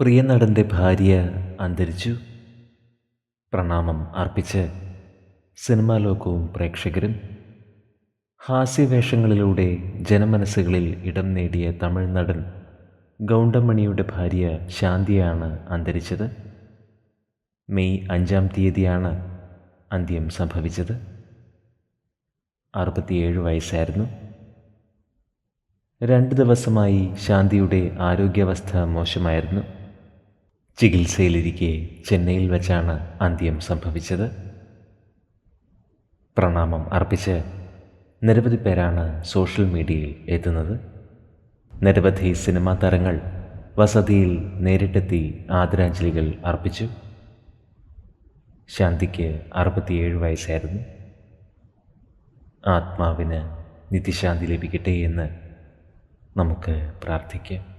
പ്രിയ നടന്റെ ഭാര്യ അന്തരിച്ചു. പ്രണാമം അർപ്പിച്ച് സിനിമാ ലോകവും പ്രേക്ഷകരും ഹാസ്യവേഷങ്ങളിലൂടെ ജനമനസ്സുകളിൽ ഇടം നേടിയ തമിഴ് നടൻ ഗൗണ്ടമണിയുടെ ഭാര്യ ശാന്തിയാണ് അന്തരിച്ചത്. മെയ് അഞ്ചാം തീയതിയാണ് അന്ത്യം സംഭവിച്ചത്. അറുപത്തിയേഴ് വയസ്സായിരുന്നു. രണ്ട് ദിവസമായി ശാന്തിയുടെ ആരോഗ്യാവസ്ഥ മോശമായിരുന്നു. ചികിത്സയിലിരിക്കെ ചെന്നൈയിൽ വെച്ചാണ് അന്ത്യം സംഭവിച്ചത്. പ്രണാമം അർപ്പിച്ച് നിരവധി പേരാണ് സോഷ്യൽ മീഡിയയിൽ എത്തുന്നത്. നിരവധി സിനിമാ താരങ്ങൾ വസതിയിൽ നേരിട്ടെത്തി ആദരാഞ്ജലികൾ അർപ്പിച്ചു. ശാന്തിക്ക് അറുപത്തിയേഴ് വയസ്സായിരുന്നു. ആത്മാവിന് നിത്യശാന്തി ലഭിക്കട്ടെ എന്ന് നമുക്ക് പ്രാർത്ഥിക്കാം.